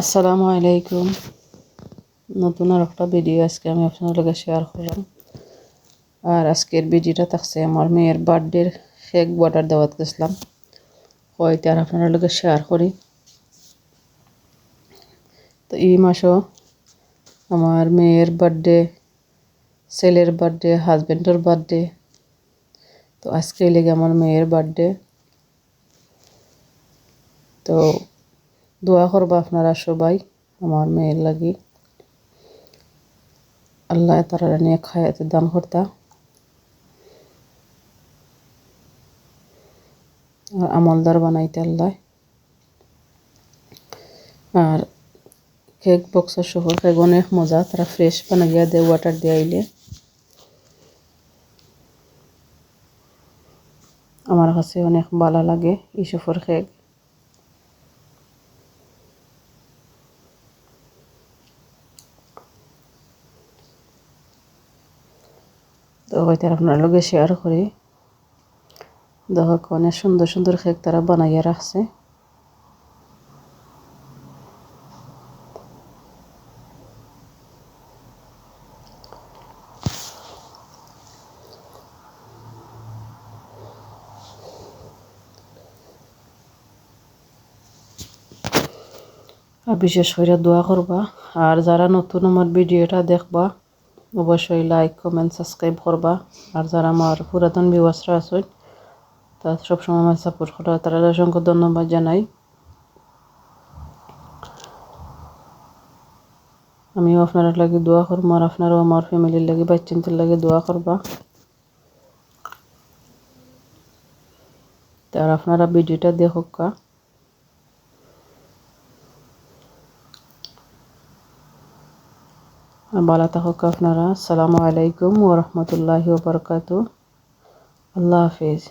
আসসালামু আলাইকুম। নতুন আর একটা ভিডিও আজকে আমি আপনার লগে শেয়ার করলাম। আর আজকের ভিডিওটা থাকছে আমার মেয়ের বার্থডের কেক বর্ডার দেওয়াত গেছিলাম হয়তো আর আপনার লগে শেয়ার করি। তো এই মাসও আমার মেয়ের বার্থডে ছেলের বার্থডে হাজব্যান্ডের বার্থডে তো আজকে লেগে আমার মেয়ের বার্থডে তো দোয়া করবা আপনারা সবাই, আমার মেয়ের লাগি। আল্লাহ তারা নিয়ে খায়াতে দান করতা। আর আমলদার বানাইতে আল্লাহ। আর কেক বক্সের সহ কেক অনেক মজা, তারা ফ্রেশ বানাইয়া দেয় ওয়াটার দিয়ে আইলে। আমার কাছে অনেক ভালো লাগে ইসুফর কেক। তো হয়তো আপনার লগে শেয়ার করি। দেখো অনেক সুন্দর সুন্দর কেক তারা বানাইয়া রাখছে। বিশেষ করে দোয়া করবা। আর যারা নতুন আমার ভিডিওটা দেখবা অবশ্যই লাইক কমেন্ট সাবস্ক্রাইব করবা। আর যারা আমার পুরাতন ভিউয়ার্সরা আছে তা সবসময় আমার সাপোর্ট করা। তারা অসংখ্য ধন্যবাদ জানাই। আমিও আপনারা লাগে দোয়া করব, আর আপনারাও আমার ফ্যামিলির লাগে, বাচ্চাদের লাগে দোয়া করবা। আর আপনারা ভিডিওটা দেখুক ভালো থাকুক আপনারা আসসালামু আলাইকুম ওরহমতুল্লাহি ওবরকাত আল্লাহ হাফিজ